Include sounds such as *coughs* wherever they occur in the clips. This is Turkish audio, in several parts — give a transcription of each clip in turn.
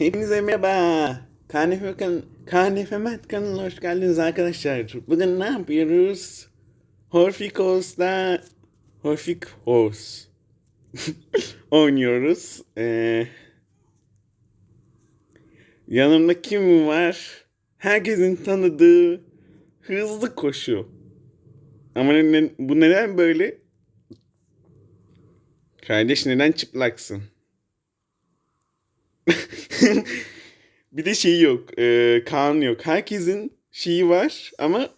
Hepinize merhaba. Kanefe, kan Kanefe Mert kanalına hoş geldiniz arkadaşlar. Bugün ne yapıyoruz? Horfik Horse'da Horfik Horse *laughs* oynuyoruz. Ee, yanımda kim var? Herkesin tanıdığı hızlı koşu. Ama ne- bu neden böyle? Kardeş neden çıplaksın? *laughs* bir de şey yok. E, Kaan yok. Herkesin şeyi var ama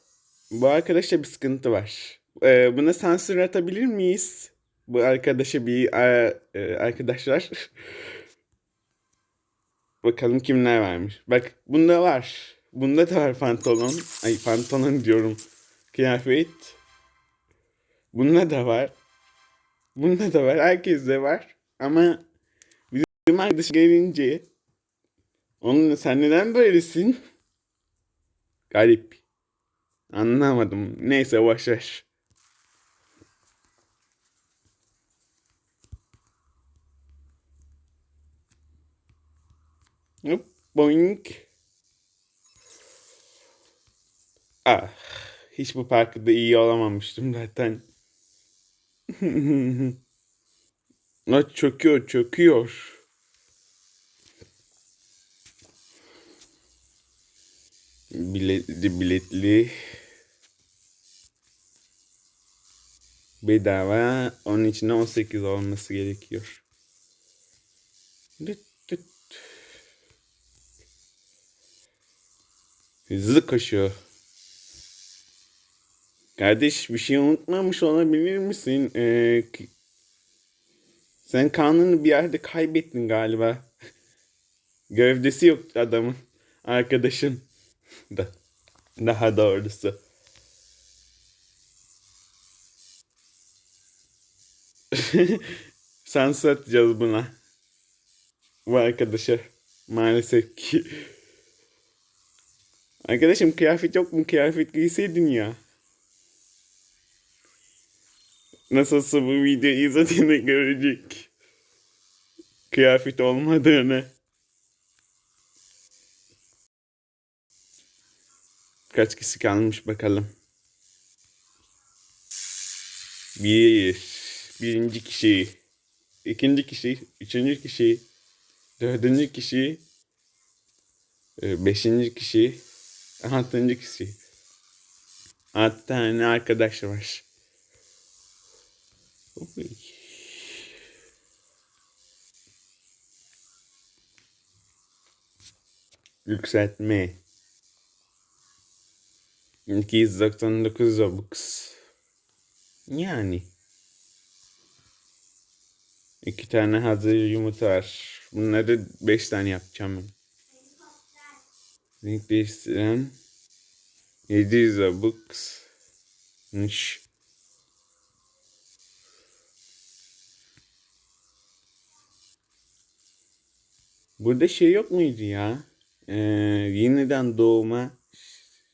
bu arkadaşta bir sıkıntı var. E, buna sansür atabilir miyiz? Bu arkadaşa bir e, e, arkadaşlar. *laughs* Bakalım kimler varmış. Bak bunda var. Bunda da var pantolon. Ay pantolon diyorum. Kıyafet. Bunda da var. Bunda da var. Herkeste var. Ama arkadaş gelince onun sen neden böylesin? Garip. Anlamadım. Neyse boş ver. Hop, boink. Ah, hiç bu parkta iyi olamamıştım zaten. *laughs* Ha, çöküyor, çöküyor. Biletli, biletli. Bedava. Onun içinde 18 olması gerekiyor. Hızlı koşuyor. Kardeş bir şey unutmamış olabilir misin? Ee, sen kanını bir yerde kaybettin galiba. Gövdesi yok adamın. Arkadaşın. *laughs* Da, daha doğrusu. Sansür atacağız buna. Bu arkadaşa. Maalesef ki. Arkadaşım kıyafet yok mu? Kıyafet giyseydin ya. Nasılsa bu videoyu izlediğinde görecek. Kıyafet olmadığını. Kaç kişi kalmış bakalım. Bir. Birinci kişi. ikinci kişi. Üçüncü kişi. Dördüncü kişi. e, Beşinci kişi. Altıncı kişi. Altı tane arkadaş var. Oy. Yükseltme. 299 Robux. Yani. İki tane hazır yumurta var. Bunları beş tane yapacağım ben. Renk değiştiren 700 Robux. Burada şey yok muydu ya? Ee, yeniden doğma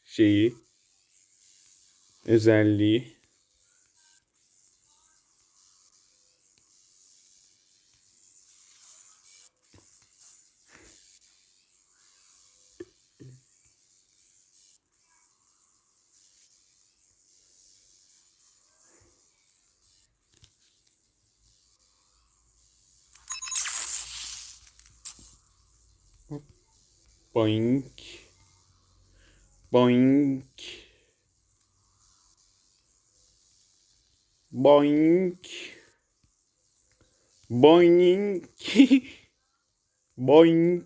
şeyi özelliği. Boink. Boink. Boink. Boink. *laughs* Boink.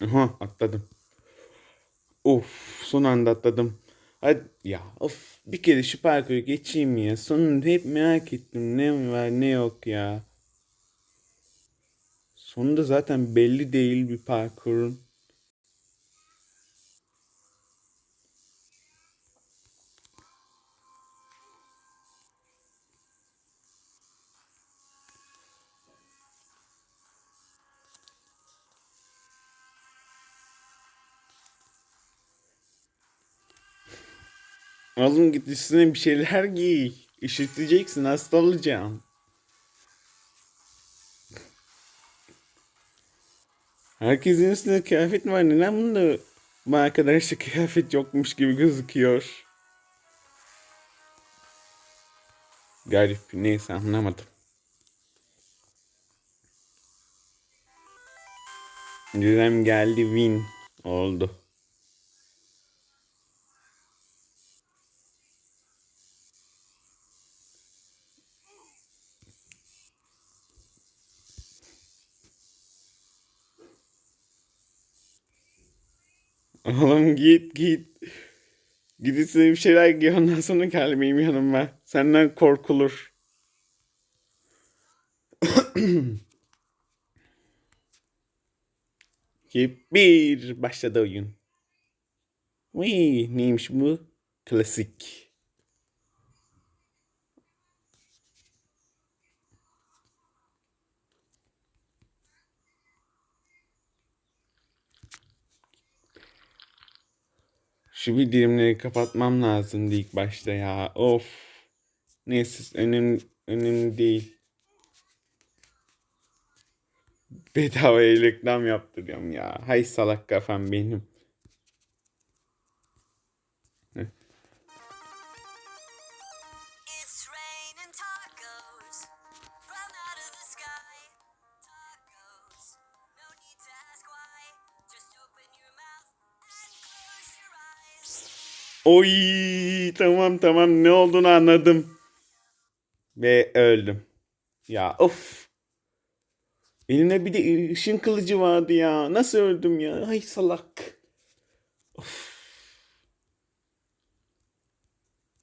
Aha atladım. Of son anda atladım. Hadi ya of bir kere şu parkuru geçeyim ya. Sonunda hep merak ettim ne var ne yok ya. Sonunda zaten belli değil bir parkurun. Oğlum git üstüne bir şeyler giy. Üşüteceksin hasta olacaksın. Herkesin üstünde kıyafet var. Neden bunda bu arkadaşta kıyafet yokmuş gibi gözüküyor? Garip. Neyse anlamadım. Gizem geldi win oldu. Oğlum git git. Git üstüne bir şeyler giy ondan sonra gel benim yanıma. Senden korkulur. *coughs* Bir başladı oyun. Uy, neymiş bu? Klasik. Şu bildirimleri kapatmam lazımdı ilk başta ya. Of. Neyse önemli, önemli değil. Bedava reklam yaptırıyorum ya. Hay salak kafam benim. Oy tamam tamam ne olduğunu anladım. Ve öldüm. Ya of. Elimde bir de ışın kılıcı vardı ya. Nasıl öldüm ya? Ay salak. Of.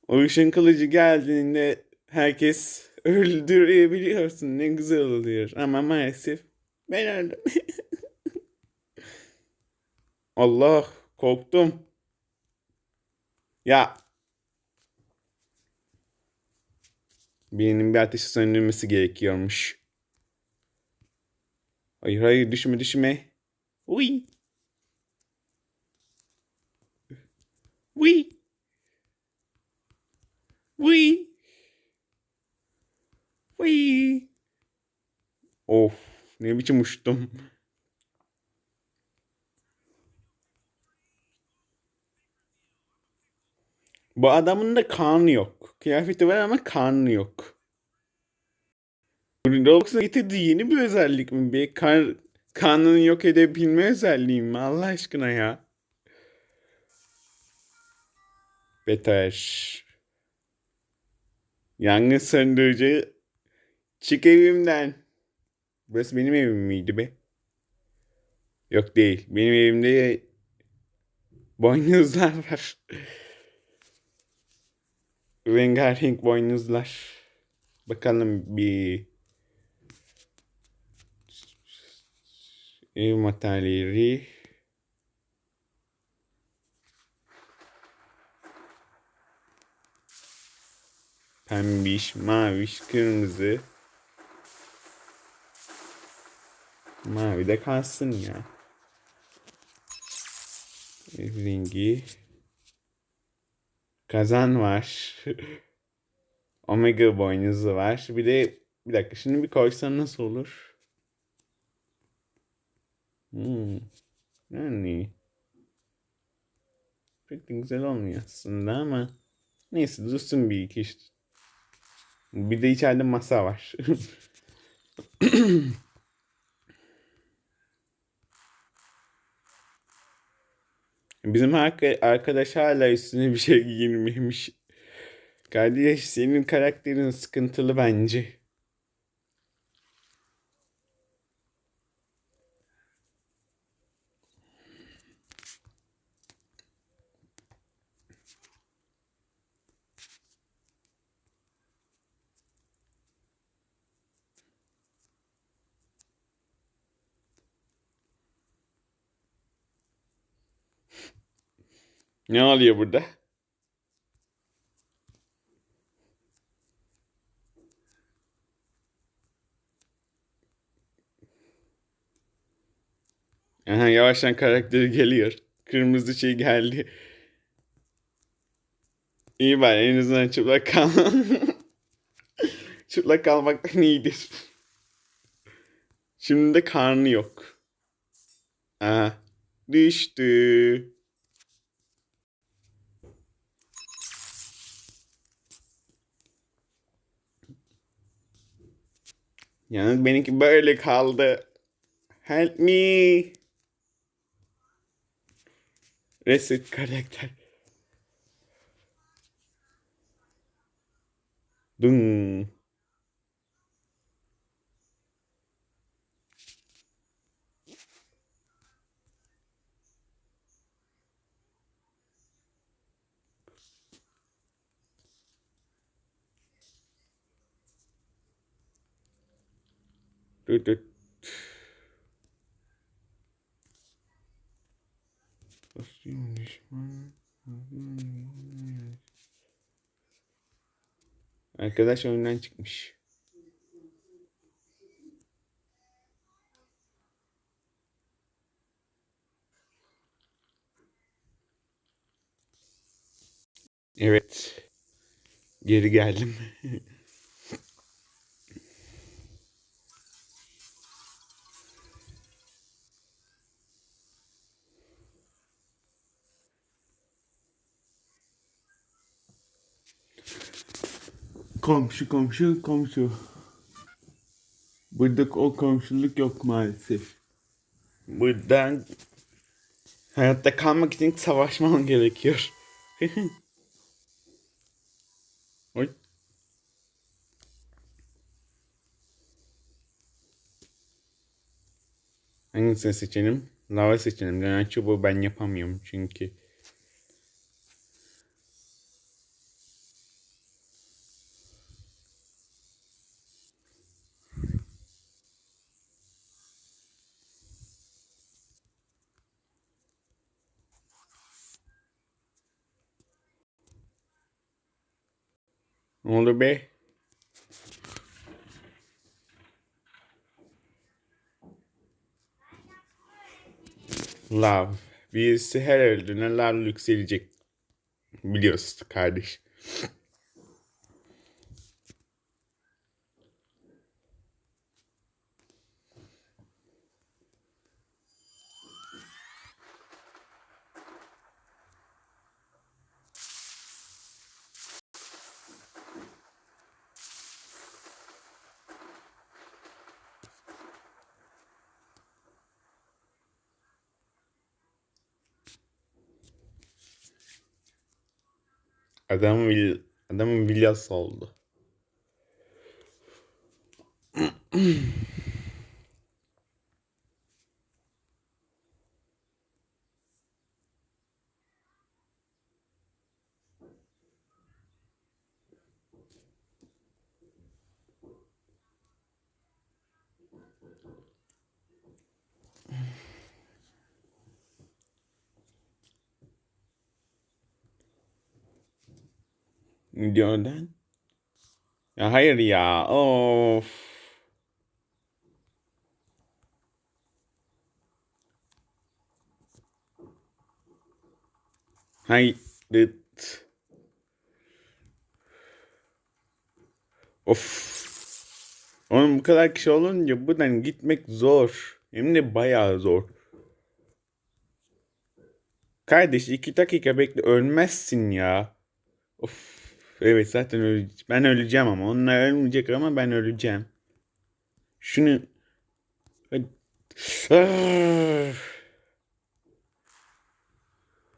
O ışın kılıcı geldiğinde herkes öldürebiliyorsun. Ne güzel oluyor. Ama maalesef ben öldüm. *laughs* Allah korktum. Ya. Birinin bir ateşi söndürmesi gerekiyormuş. Hayır hayır düşme düşme. Uy. Uy. Uy. Uy. Of ne biçim uçtum. Bu adamın da karnı yok. Kıyafeti var ama karnı yok. Roblox'un getirdiği yeni bir özellik mi? Bir kar, karnını yok edebilme özelliği mi? Allah aşkına ya. Beter. Yangın söndürücü. Çık evimden. Burası benim evim miydi be? Yok değil. Benim evimde boynuzlar var. Rengarenk boynuzlar. Bakalım bir ev materyali. Pembiş, maviş, kırmızı. Mavi de kalsın ya. Ev rengi. Kazan var. Omega boynuzu var. Bir de bir dakika şimdi bir koysam nasıl olur? Hmm. Yani pek de güzel olmuyor aslında ama neyse dursun bir iki işte. Bir de içeride masa var. *laughs* Bizim arka- arkadaş hala üstüne bir şey giyinmemiş. Kardeş senin karakterin sıkıntılı bence. Ne oluyor burada? Aha, yavaştan karakteri geliyor. Kırmızı şey geldi. İyi bari en azından çıplak kal. *laughs* çıplak kalmaktan iyidir. Şimdi de karnı yok. Aha. Düştü. Yalnız benimki böyle kaldı. Help me. Reset karakter. Dın. Düt düt. Arkadaş oyundan çıkmış. Evet. Geri geldim. *laughs* komşu komşu komşu. Burada o komşuluk yok maalesef. Buradan hayatta kalmak için savaşman gerekiyor. *laughs* Oy. Hangisini seçelim? Lava seçelim. Dönen çubuğu ben yapamıyorum çünkü. Ne oldu? Love. Birisi her öldüğüne love yükselecek. Biliyorsun kardeş. Adam vil adamın villası oldu. Lan? Ya hayır ya. Of. Hayır. Of. Onun bu kadar kişi olunca buradan gitmek zor. Hem de bayağı zor. Kardeş iki dakika bekle ölmezsin ya. Of. Evet zaten öyle. Ben öleceğim ama. Onlar ölmeyecek ama ben öleceğim. Şunu... Ah.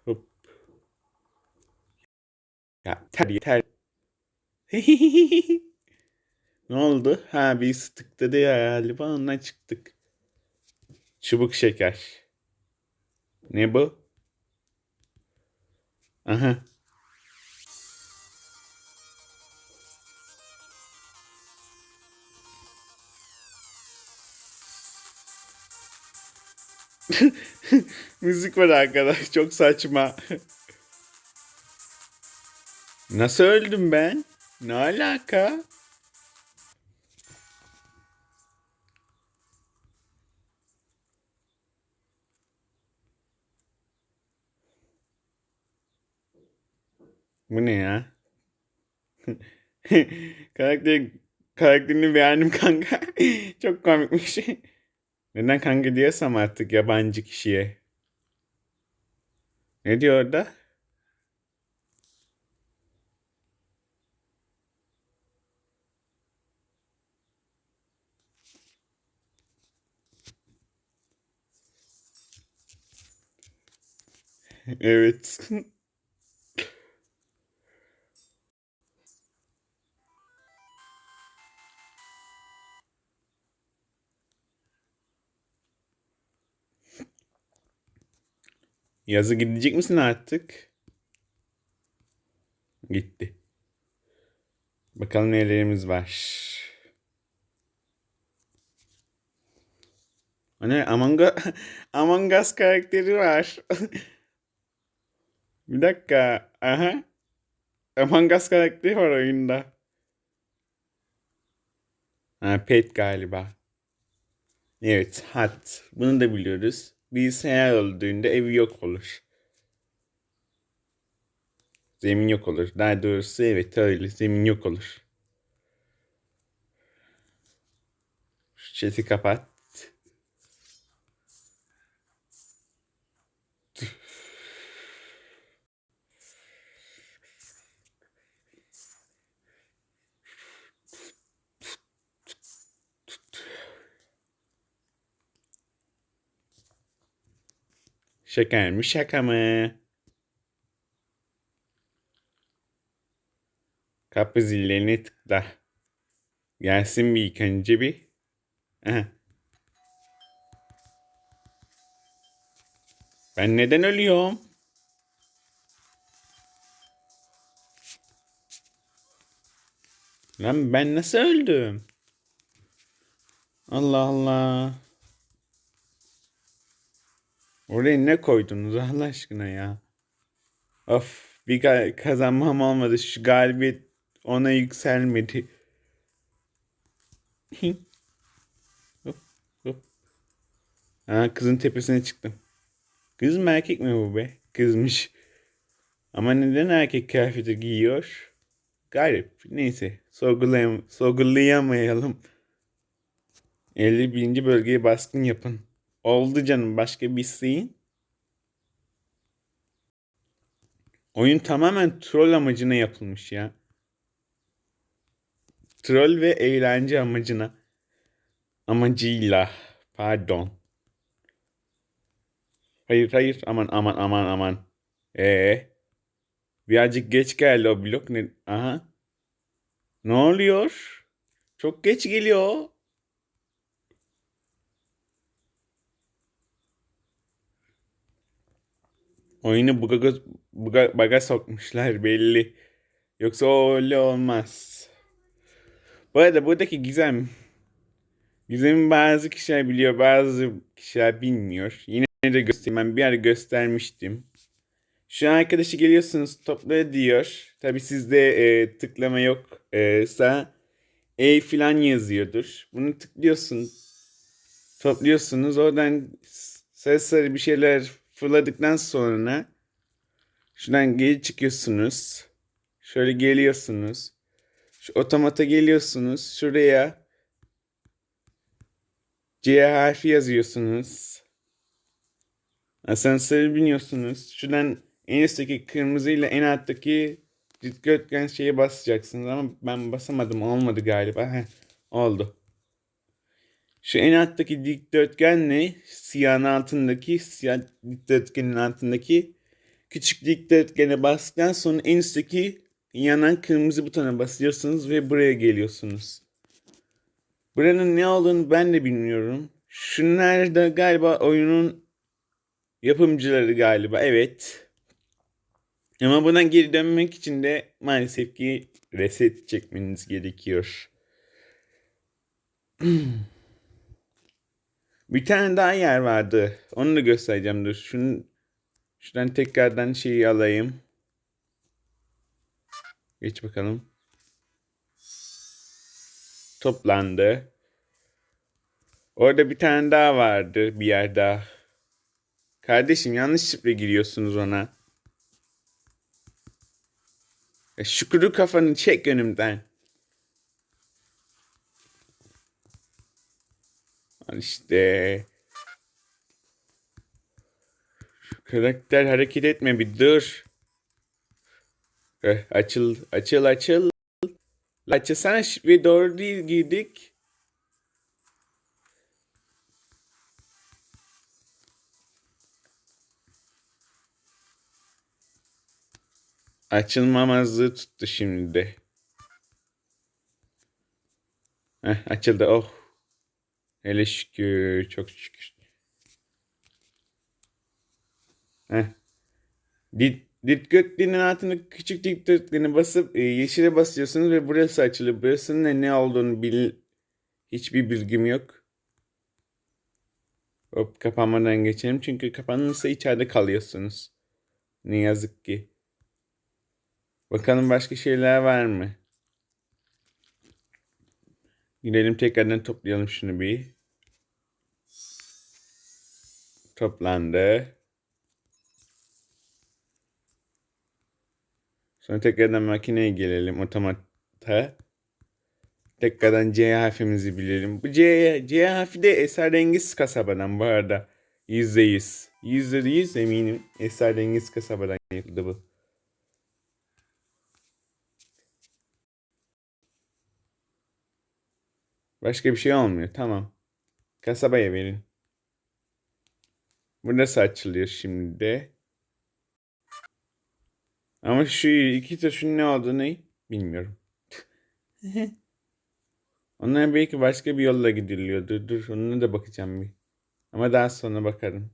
Hop. Ya ter yeter. *laughs* ne oldu? Ha bir tıkladı ya galiba ondan çıktık. Çubuk şeker. Ne bu? Aha. *laughs* Müzik var arkadaş. Çok saçma. Nasıl öldüm ben? Ne alaka? Bu ne ya? *laughs* Karakter, karakterini beğendim kanka. *laughs* Çok komikmiş. Neden kanka diyorsam artık yabancı kişiye. Ne diyor orada? Evet. *laughs* Yazı gidecek misin artık? Gitti. Bakalım nelerimiz var. Hani Among, *laughs* Among Us karakteri var. *laughs* Bir dakika. Aha. Among Us karakteri var oyunda. Ha, Pet galiba. Evet, hat. Bunu da biliyoruz. Bilgisayar öldüğünde evi yok olur. Zemin yok olur. Daha doğrusu evet öyle. Zemin yok olur. Şu chat'i kapat. Şaka mı şaka mı? Kapı zillerine tıkla. Gelsin bir önce bir. Aha. Ben neden ölüyorum? Lan ben nasıl öldüm? Allah Allah. Oraya ne koydunuz Allah aşkına ya? Of bir kazanmam olmadı. Şu galibiyet ona yükselmedi. *laughs* hop, hop. Ha, kızın tepesine çıktım. Kız mı erkek mi bu be? Kızmış. Ama neden erkek kıyafeti giyiyor? Garip. Neyse. Sorgulayam sorgulayamayalım. 51. bölgeye baskın yapın. Oldu canım. Başka bir isteğin? Oyun tamamen troll amacına yapılmış ya. Troll ve eğlence amacına. Amacıyla. Pardon. Hayır hayır aman aman aman aman. Ee, birazcık geç geldi o blok ne? Aha. Ne oluyor? Çok geç geliyor. Oyunu buga, buga, baga sokmuşlar *laughs* belli. Yoksa öyle olmaz. Bu arada buradaki gizem Gizem'i bazı kişiler biliyor, bazı kişiler bilmiyor. Yine de göstereyim. Ben bir ara göstermiştim. Şu arkadaşı geliyorsunuz topla diyor. Tabi sizde e, tıklama yoksa E falan yazıyordur. Bunu tıklıyorsun. Topluyorsunuz. Oradan sarı sarı bir şeyler fırladıktan sonra şuradan geri çıkıyorsunuz. Şöyle geliyorsunuz. Şu otomata geliyorsunuz. Şuraya C harfi yazıyorsunuz. Asansöre biniyorsunuz. Şuradan en üstteki kırmızı ile en alttaki dikdörtgen şeye basacaksınız ama ben basamadım olmadı galiba. Heh, oldu. Şu en alttaki dikdörtgenle siyahın altındaki siyah dikdörtgenin altındaki küçük dikdörtgene bastıktan sonra en üstteki yanan kırmızı butona basıyorsunuz ve buraya geliyorsunuz. Buranın ne olduğunu ben de bilmiyorum. Şunlar da galiba oyunun yapımcıları galiba. Evet. Ama buna geri dönmek için de maalesef ki reset çekmeniz gerekiyor. *clears throat* Bir tane daha yer vardı. Onu da göstereceğim. Dur. Şunu, şuradan tekrardan şeyi alayım. Geç bakalım. Toplandı. Orada bir tane daha vardı bir yer daha. Kardeşim yanlış şifre giriyorsunuz ona. Kuru kafanı çek önümden. İşte. Şu karakter hareket etme bir dur. Eh, açıl, açıl, açıl. Açılsana ve doğru değil girdik. Açılmamazlığı tuttu şimdi de. Heh, açıldı. Oh. Hele şükür. Çok şükür. Heh. Dit, dikkatinin altına küçük dikkatini basıp e, yeşile basıyorsunuz ve burası açılıyor. Burasının ne, ne olduğunu bil, hiçbir bilgim yok. Hop kapanmadan geçelim. Çünkü kapanırsa içeride kalıyorsunuz. Ne yazık ki. Bakalım başka şeyler var mı? Gidelim tekrardan toplayalım şunu bir. Toplandı. Sonra tekrardan makineye gelelim otomata. Tekrardan C harfimizi bilelim. Bu C, C harfi de esrarengiz kasabadan bu arada. Yüzde yüz. Yüzde yüz eminim esrarengiz kasabadan yapıldı bu. Başka bir şey olmuyor. Tamam. Kasabaya verin. Burası açılıyor şimdi. Ama şu iki tuşun ne olduğunu bilmiyorum. *laughs* Onlar belki başka bir yolla gidiliyor. Dur dur onuna da bakacağım bir. Ama daha sonra bakarım.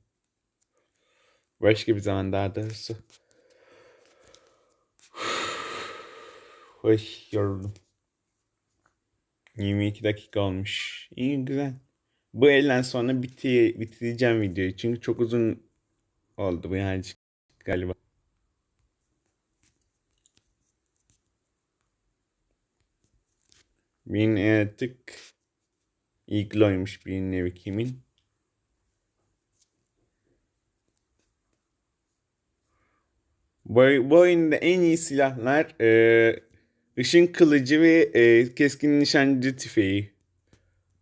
Başka bir zaman daha doğrusu. *sighs* Oy yoruldum. 22 dakika olmuş. İyi güzel. Bu elden sonra biti bitireceğim videoyu. Çünkü çok uzun oldu bu yani galiba. Bin artık ilkloymuş bir nevi kimin. Bu, bu oyunda en iyi silahlar e, ışın kılıcı ve e, keskin nişancı tüfeği.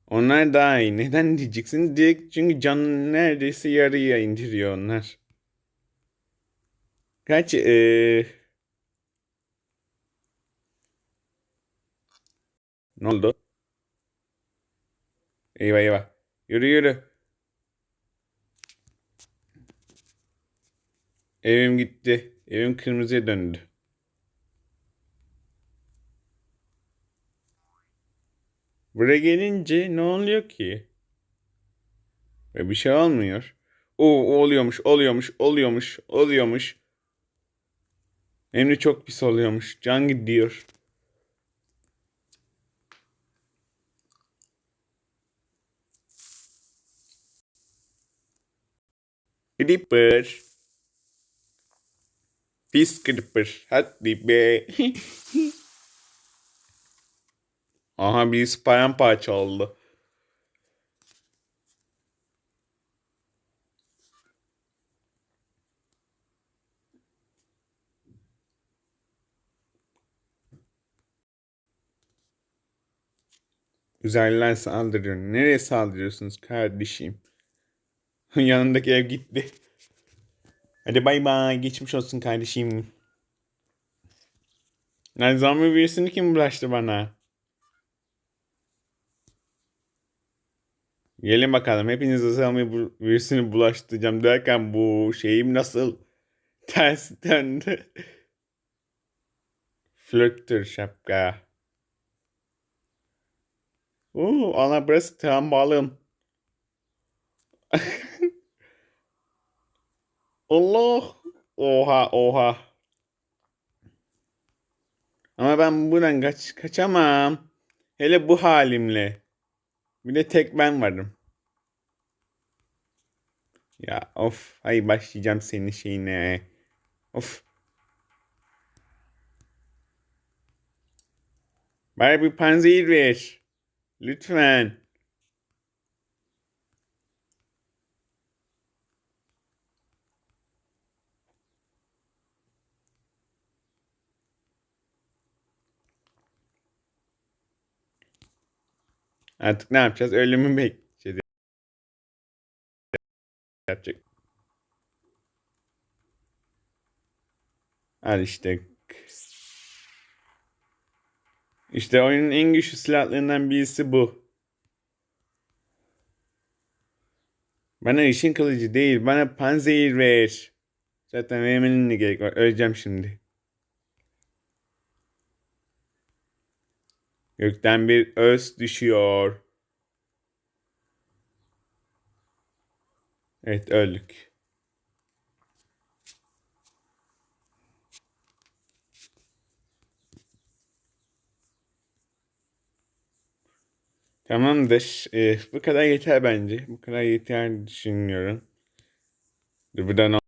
Onlar daha iyi. Neden diyeceksin? Direkt çünkü can neredeyse yarıya indiriyor onlar. Kaç e, ne oldu? Eyvah eyvah. Yürü yürü. Evim gitti. Evim kırmızıya döndü. Buraya gelince ne oluyor ki? Ve bir şey olmuyor. O oluyormuş, oluyormuş, oluyormuş, oluyormuş. De çok pis oluyormuş. Can gidiyor. Creeper. Pis Creeper. Hadi be. *laughs* Aha birisi paramparça oldu. Uzaylılar saldırıyor. Nereye saldırıyorsunuz kardeşim? *laughs* Yanındaki ev gitti. Hadi bay bay. Geçmiş olsun kardeşim. Lan zombi virüsünü kim bulaştı bana? Gelin bakalım. Hepinize zombi bu- virüsünü bulaştıracağım derken bu şeyim nasıl *laughs* ters döndü. Flörttür şapka. Oo, ana burası trambalım. *laughs* Allah. Oha oha. Ama ben buradan kaç kaçamam. Hele bu halimle. Bir de tek ben varım. Ya of. Ay başlayacağım senin şeyine. Of. Bana bir panzehir ver. Lütfen. Artık ne yapacağız? Ölümü bekleyeceğiz. Yapacak. Al işte. İşte oyunun en güçlü silahlarından birisi bu. Bana ışın kılıcı değil, bana panzehir ver. Zaten vermenin ne gerek var? Öleceğim şimdi. Gökten bir öz düşüyor. Evet öldük. Tamamdır. Ee, bu kadar yeter bence. Bu kadar yeter düşünüyorum. Buradan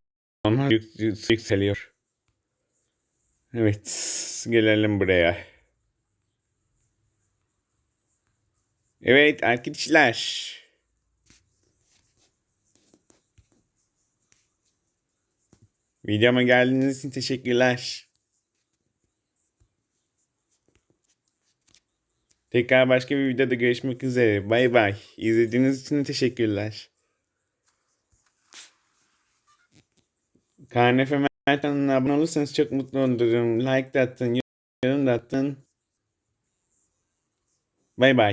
yük- yükseliyor. Evet. Gelelim buraya. Evet arkadaşlar. Videoma geldiğiniz için teşekkürler. Tekrar başka bir videoda görüşmek üzere. Bay bay. İzlediğiniz için teşekkürler. KNF Mert kanalına abone olursanız çok mutlu olurum. Like de atın, yorum da atın. Bay bay.